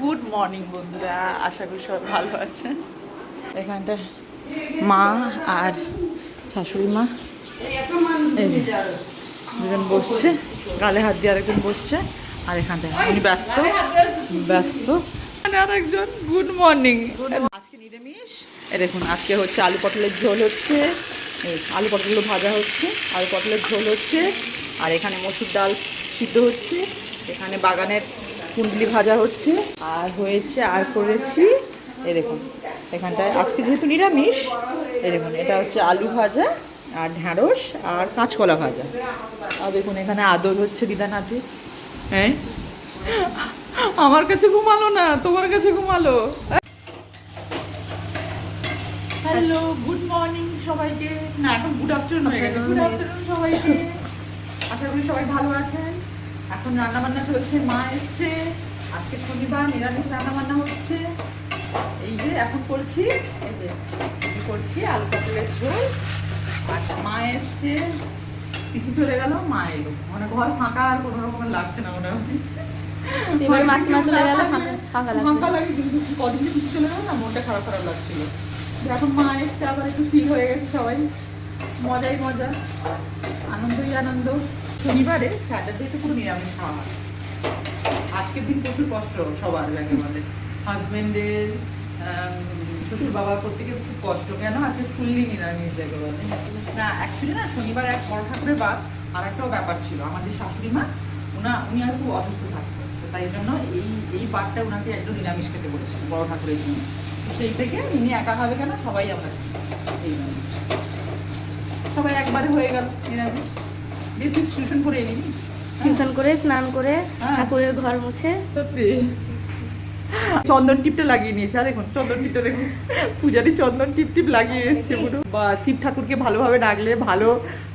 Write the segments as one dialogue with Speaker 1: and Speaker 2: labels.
Speaker 1: Good morning বন্ধুরা। আশা করি সবাই ভালো আছেন। এখানটা মা আর শাশুড়ি মা। এই দুজন বসছে। গালে হাত দিয়ে আরেকজন বসছে। আর এখানটায় উনি ব্যস্ত ব্যস্ত। আর একজন গুড মর্নিং আজকে নিরামিষ। দেখুন, আজকে হচ্ছে আলু পটলের ঝোল হচ্ছে। আলু পটলগুলো ভাজা হচ্ছে, আলু পটলের ঝোল হচ্ছে। আর এখানে মসুর ডাল সিদ্ধ হচ্ছে। এখানে বাগানের কুন্দলি ভাজা হচ্ছে আর হয়েছে আর করেছি এই দেখুন এখানটায় আজকে যেহেতু নিরামিষ এই দেখুন এটা হচ্ছে আলু ভাজা আর ঢ্যাঁড়স আর কাঁচকলা ভাজা। আর দেখুন এখানে আদর হচ্ছে দিদানাথি হ্যাঁ? আমার কাছে ঘুমালো না তোমার কাছে ঘুমালো? হ্যালো গুড মর্নিং সবাইকে। না এখন গুড আফটারনুন হয়ে গেছে। গুড আফটারনুন সবাইকে। আশা করি সবাই ভালো আছেন। এখন রান্না বান্না চলছে মা এসছে আজকে শনিবার নিরামিষ রান্না বান্না হচ্ছে। এই যে এখন করছি এই যে করছি আলু পটলের ঝোল। আর মা এসছে পিসি চলে গেল মা এলো। মানে ঘর ফাঁকা আর কোনো রকমের লাগছে না মোটামুটি।
Speaker 2: এবার মাসিমা চলে গেলে ফাঁকা- ফাঁকা লাগবে।
Speaker 1: ফাঁকা লাগে কিন্তু কদিন চলে গেল না মনটা খারাপ খারাপ লাগছিল। এখন মা এসছে আবার একটু ফিল হয়ে গেছে সবাই। মজাই মজা আনন্দই আনন্দ। শনিবারে স্যাটারডেতে পুরো নিরামিষ খাওয়া হয়। আজকের দিন প্রচুর কষ্ট সবার যাকে বলে হাজবেন্ডের শ্বশুর বাবা প্রত্যেকের খুব কষ্ট। কেন? আজকে ফুললি নিরামিষ যাকে বলে। না অ্যাকচুয়ালি না, শনিবার এক বড় ঠাকুরের বাদ আর একটাও ব্যাপার ছিল। আমাদের শাশুড়ি মা, ওনা, উনি আর খুব অসুস্থ থাকতো তো তাই জন্য এই এই বারটা ওনাকে একদম নিরামিষ খেতে বলেছিল, বড় ঠাকুরের জন্য। তো সেই থেকে উনি একা হবে কেন? সবাই আমরা এই সবাই একবারে হয়ে গেল নিরামিষ। টিউশন করে
Speaker 2: স্নান করে
Speaker 1: হ্যাঁ।
Speaker 2: ঠাকুরের ঘর মুছে।
Speaker 1: সত্যি। চন্দন টিপটা লাগিয়ে নিয়েছে আর দেখুন চন্দন টিপটা দেখুন। পূজারি চন্দন টিপ টিপ লাগিয়ে এসছে পুরো। বা শিব ঠাকুরকে ভালোভাবে ডাকলে ভালো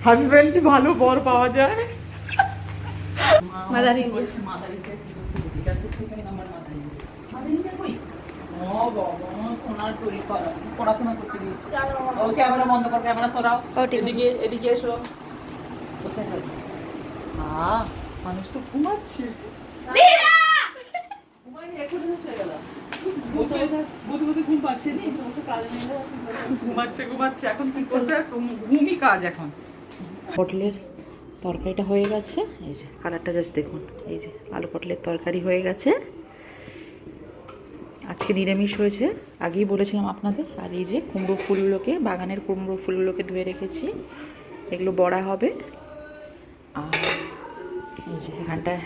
Speaker 1: হাজবেন্ড ভালো বর পাওয়া যায়। পড়াশোনা করতে দিয়েছে। ক্যামেরা বন্ধ কর ক্যামেরা সরাও। এদিকে এদিকে এসো। কোথায় গেল? আহ, মানুষ তো ঘুমাচ্ছে। পটলের তরকারিটা হয়ে গেছে। এই যে কালারটা জাস্ট দেখুন। এই যে আলু পটলের তরকারি হয়ে গেছে। আজকে নিরামিষ হয়েছে। আগেই বলেছিলাম আপনাদের। আর এই যে কুমড়ো ফুলগুলোকে বাগানের কুমড়ো ফুলগুলোকে ধুয়ে রেখেছি। এগুলো বড়া হবে। আর এই যে এখানটায়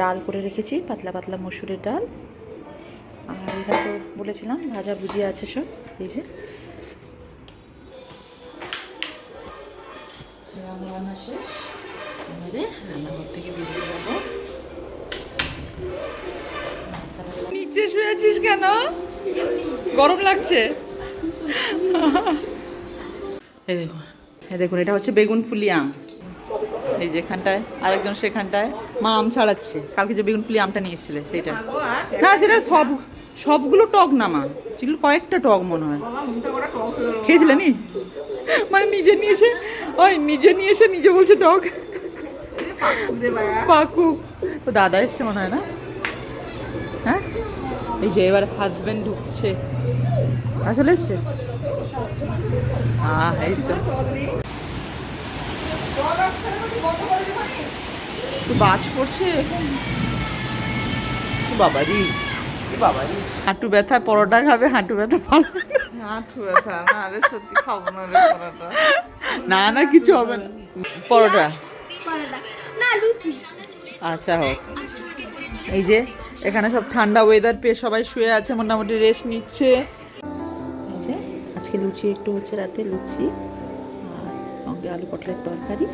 Speaker 1: ডাল করে রেখেছি, পাতলা পাতলা মসুরের ডাল। আর এটা তো বলেছিলাম ভাজা ভুজিয়া আছে সব, এই যে। রান্না শেষ। শুয়ে আছিস কেন? গরম লাগছে। দেখুন। এটা হচ্ছে বেগুন ফুলি আম। এই যে এখানটায়, আরেকজন সেখানটায়। মা আম ছাড়াচ্ছে। কালকে যে বেগুন ফুলি আমটা নিয়ে এসেছিলে সেইটা। না, সেটা সব, সবগুলো টক না, মা। যেগুলো কয়েকটা টক মনে হয়। খেয়েছিলে নি মানে নিজে নিয়ে এসে, ওই নিজে নিয়ে এসে নিজে বলছে টক। পাকু। তো দাদা এসছে মনে হয় না? হ্যাঁ? এই যে এবার হাজবেন্ড ঢুকছে। আসলে এসছে? আহ, এই তো। বাজ পড়ছে? তো বাবারি।
Speaker 3: বাবাই
Speaker 1: হাঁটু ব্যথা পরোটা খাবে হাঁটু ব্যথা পরোটা
Speaker 3: হাঁটু ব্যথা না রে সত্যি খাব না রে পরোটা।
Speaker 1: না না কিছু হবে না। পরোটা। আচ্ছা হোক। এই যে এখানে সব ঠান্ডা ওয়েদার পেয়ে সবাই শুয়ে আছে মোটামুটি রেস্ট নিচ্ছে। আজকে লুচি একটু হচ্ছে রাতে লুচি আর সঙ্গে আলু পটলের তরকারি।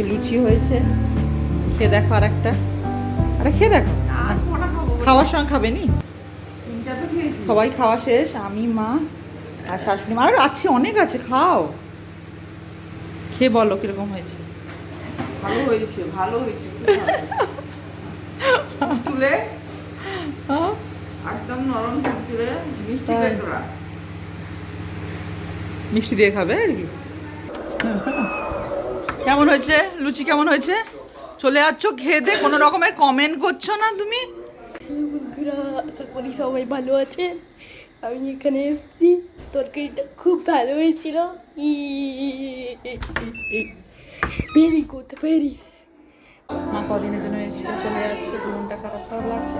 Speaker 1: আজকে লুচি হয়েছে। খেয়ে দেখো আর একটা আরে খেয়ে দেখো। খাওয়ার সঙ্গে খাবে নি সবাই খাওয়া শেষ আমি মা আর শাশুড়ি মা। আর আছে অনেক আছে খাও। খেয়ে বলো কীরকম হয়েছে।
Speaker 3: ভালো হয়েছে ভালো হয়েছে তুলে।
Speaker 1: হ্যাঁ?
Speaker 3: একদম নরম তুলে মিষ্টি
Speaker 1: মিষ্টি দিয়ে খাবে আর কি? কেমন হয়েছে লুচি কেমন হয়েছে চলে যাচ্ছ খেয়ে দে কোনো রকমের কমেন্ট করছ না তুমি
Speaker 2: বন্ধুরা আশা করি সবাই ভালো আছে আমি এখানে এসেছি তরকারিটা খুব ভালো হয়েছিল ভেরি গুড ভেরি
Speaker 1: মা কদিনের জন্য এসেছিল চলে যাচ্ছে মনটা খারাপ খারাপ লাগছে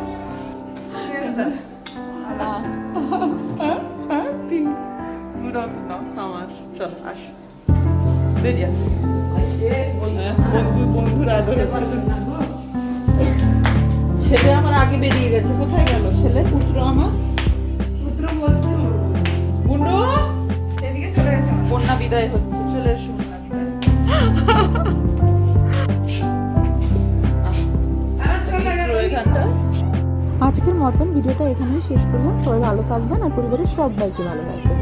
Speaker 1: আমার চল আস বেরিয়ে আস বন্ধু বন্ধুর আদর হচ্ছে তো। ছেলে আমার আগে বেরিয়ে গেছে কোথায় গেল ছেলে? পুত্র আমার?
Speaker 3: পুত্র বসছে
Speaker 1: বুনু
Speaker 3: সেদিকে চলে গেছে।
Speaker 1: কন্যা বিদায় হচ্ছে চলে এসো।
Speaker 4: আজকের মতন ভিডিওটা এখানেই শেষ করলাম। সবাই ভালো থাকবেন আর পরিবারের সবাইকে ভালো রাখবেন